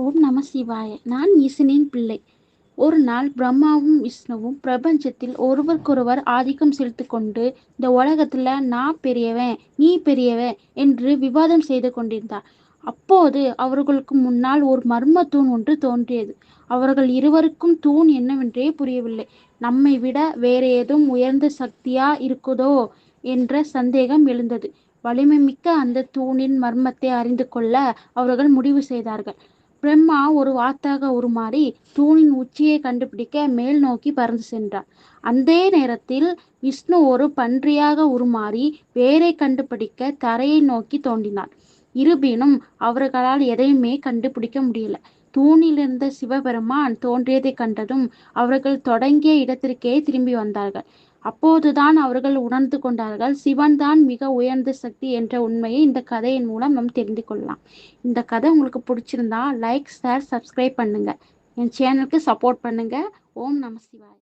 ஓம் நம சிவாய. நான் இசனின் பிள்ளை. ஒரு நாள் பிரம்மாவும் விஷ்ணுவும் பிரபஞ்சத்தில் ஒருவருக்கொருவர் ஆதிக்கம் செலுத்தி கொண்டு இந்த உலகத்துல நான் பெரியவன் நீ பெரியவன் என்று விவாதம் செய்து கொண்டிருந்தார். அப்போது அவர்களுக்கு முன்னால் ஒரு மர்ம தூண் ஒன்று தோன்றியது. அவர்கள் இருவருக்கும் தூண் என்னவென்றே புரியவில்லை. நம்மை விட வேற ஏதும் உயர்ந்த சக்தியா இருக்குதோ என்ற சந்தேகம் எழுந்தது. வலிமை மிக்க அந்த தூணின் மர்மத்தை அறிந்து கொள்ள அவர்கள் முடிவு செய்தார்கள். பிரம்மா ஒரு வாத்தாக உருமாறி தூணின் உச்சியை கண்டுபிடிக்க மேல் நோக்கி பறந்து சென்றார். அந்த நேரத்தில் விஷ்ணு ஒரு பன்றியாக உருமாறி வேரை கண்டுபிடிக்க தரையை நோக்கி தோண்டினார். இருப்பினும் அவர்களால் எதையுமே கண்டுபிடிக்க முடியல. தூணிலிருந்த சிவபெருமான் தோன்றியதை கண்டதும் அவர்கள் தொடங்கிய இடத்திற்கே திரும்பி வந்தார்கள். அப்போதுதான் அவர்கள் உணர்ந்து கொண்டார்கள். சிவன் தான் மிக உயர்ந்த சக்தி என்ற உண்மையை இந்த கதையின் மூலம் நாம் தெரிந்து கொள்ளலாம். இந்த கதை உங்களுக்கு பிடிச்சிருந்தா லைக் ஷேர் சப்ஸ்கிரைப் பண்ணுங்க. என் சேனலுக்கு சப்போர்ட் பண்ணுங்க. ஓம் நம சிவாய்.